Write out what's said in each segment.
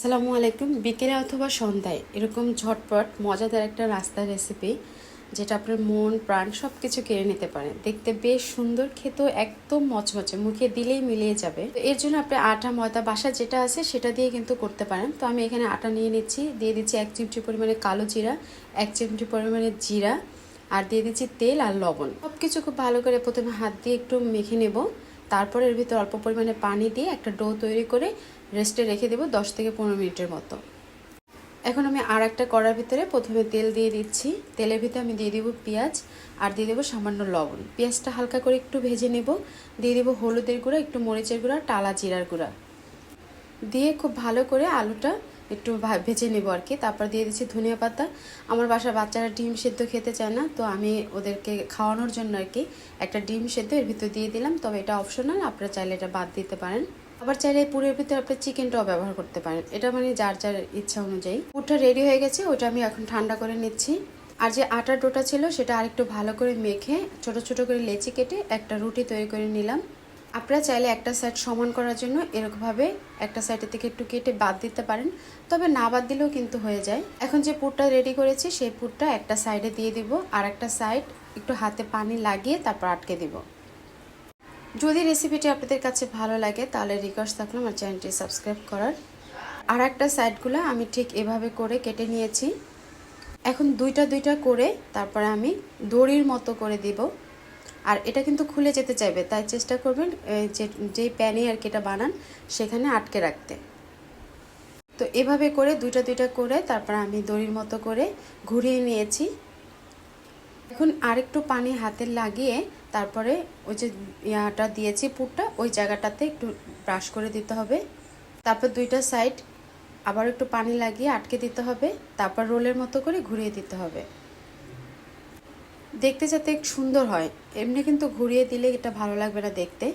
আসসালামু আলাইকুম। বিকেলে অথবা সন্ধ্যায় এরকম ঝটপট, মজাদার একটা রাস্তার রেসিপি যেটা আপনার মন, প্রাণ সব কিছু কেড়ে নিতে পারেন দেখতে বেশ সুন্দর, খেতেও একদম মচমচে, মুখে দিলেই মিলিয়ে যাবে। তো এর জন্য আপনি আটা, ময়দা, বাসা যেটা আছে সেটা দিয়ে কিন্তু করতে পারেন। তো আমি এখানে আটা নিয়ে নিচ্ছি, দিয়ে দিচ্ছি এক চিমটি পরিমাণে কালো জিরা, এক চিমটি পরিমাণে জিরা, আর দিয়ে দিচ্ছি তেল আর লবণ। সব কিছু খুব ভালো করে প্রথমে হাত দিয়ে একটু মেখে নেব। তারপরে এর ভিতরে অল্প পরিমাণে পানি দিয়ে একটা ডো তৈরি করে রেস্টে রেখে দেবো দশ থেকে পনেরো মিনিটের মতো। এখন আমি আর একটা কড়ার ভিতরে প্রথমে তেল দিয়ে দিচ্ছি। তেলের ভিতরে আমি দিয়ে দিব পেঁয়াজ আর দিয়ে দেবো সামান্য লবণ। পেঁয়াজটা হালকা করে একটু ভেজে নেব। দিয়ে দেবো হলুদের গুঁড়া, একটু মরিচের গুঁড়া টালা জিরার গুঁড়া। দিয়ে খুব ভালো করে আলুটা একটু ভেজে নেব আর কি তারপর দিয়ে দিচ্ছি ধনিয়া পাতা। আমার বাসার বাচ্চারা ডিম সেদ্ধ খেতে চায় না, তো আমি ওদেরকে খাওয়ানোর জন্য আর কি একটা ডিম সেদ্ধ এর ভিতর দিয়ে দিলাম। তবে এটা অপশনাল আপনারা চাইলে এটা বাদ দিতে পারেন। আবার চাইলে পুরের ভিতরে আপনি চিকেনটাও ব্যবহার করতে পারেন। এটা মানে যার যার ইচ্ছা অনুযায়ী। পুরটা রেডি হয়ে গেছে, ওটা আমি এখন ঠান্ডা করে নিচ্ছি। আর যে আটার ডোটা ছিল, সেটা আরেকটু ভালো করে মেখে ছোট ছোট করে লেচি কেটে একটা রুটি তৈরি করে নিলাম। আপনারা চাইলে একটা সাইড সমান করার জন্য এরকমভাবে একটা সাইডের থেকে একটু কেটে বাদ দিতে পারেন। তবে না বাদ দিলেও কিন্তু হয়ে যায়। এখন যে পুরটা রেডি করেছি, সেই পুরটা একটা সাইডে দিয়ে দিব। আর একটা সাইড একটু হাতে পানি লাগিয়ে তারপর আটকে দিব। যদি রেসিপিটি আপনাদের কাছে ভালো লাগে, তাহলে রিকোয়েস্ট থাকল আমার চ্যানেলটি সাবস্ক্রাইব করার। আর একটা সাইডগুলো আমি ঠিক এভাবে করে কেটে নিয়েছি। এখন দুইটা দুইটা করে তারপরে আমি দড়ির মতো করে দিব। আর এটা কিন্তু খুলে যেতে চাইবে, তাই চেষ্টা করবেন যে, যেই প্যানে আর কি এটা বানান, সেখানে আটকে রাখতে। তো এভাবে করে দুইটা দুইটা করে তারপর আমি দড়ির মতো করে ঘুরিয়ে নিয়েছি। এখন আরেকটু পানি হাতে লাগিয়ে তারপরে ওই যে ইয়াটা দিয়েছি পুরটা, ওই জায়গাটাতে একটু ব্রাশ করে দিতে হবে। তারপর দুইটা সাইড আবার একটু পানি লাগিয়ে আটকে দিতে হবে, তারপর রোলের মতো করে ঘুরিয়ে দিতে হবে। দেখতে যাতে সুন্দর হয়। এমনি কিন্তু ঘুরিয়ে দিলে এটা ভালো লাগবে না দেখতে।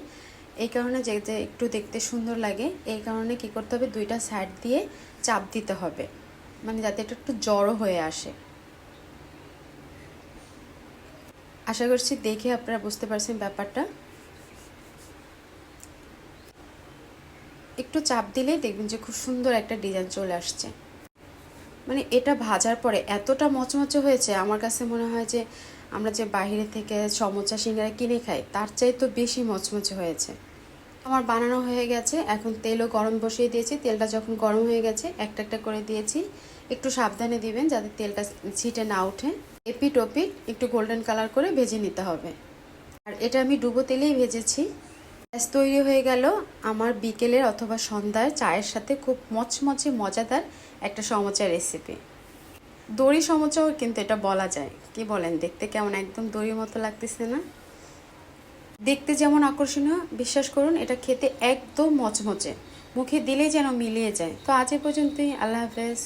এই কারণে যে একটু দেখতে সুন্দর লাগে, এই কারণে কি করতে হবে, দুইটা সাইড দিয়ে চাপ দিতে হবে। মানে যাতে এটা একটু জড়ো হয়ে আসে। আশা করছি দেখে আপনারা বুঝতে পারছেন ব্যাপারটা। একটু চাপ দিলেই দেখবেন যে খুব সুন্দর একটা ডিজাইন চলে আসছে। মানে এটা ভাজার পরে এতটা মচমচে হয়েছে, আমার কাছে মনে হয় যে আমরা যে বাইরে থেকে সমোচা সিঙ্গারা কিনে খাই, তার চাই তো বেশি মচমচে হয়েছে। আমার বানানো হয়ে গেছে, এখন তেলও গরম বসিয়ে দিয়েছি। তেলটা যখন গরম হয়ে গেছে, একটা একটা করে দিয়েছি। একটু সাবধানে দিবেন যাতে তেলটা ছিটে না ওঠে। এপিট ওপিট একটু গোল্ডেন কালার করে ভেজে নিতে হবে। আর এটা আমি ডুবো তেলেই ভেজেছি। ব্যাস তৈরি হয়ে গেল। আমার বিকেলের অথবা সন্ধ্যায় চায়ের সাথে খুব মচমচে, মজাদার একটা সমোচা রেসিপি দড়ি সমচাও কিন্তু এটা বলা যায়। কি বলেন, দেখতে কেমন? একদম দড়ির মতো লাগতেছে না? দেখতে যেমন আকর্ষণীয়, বিশ্বাস করুন, এটা খেতে একদম মচমচে। মুখে দিলে যেন মিলিয়ে যায়। তো আজ এ পর্যন্তই, আল্লাহ হাফেজ।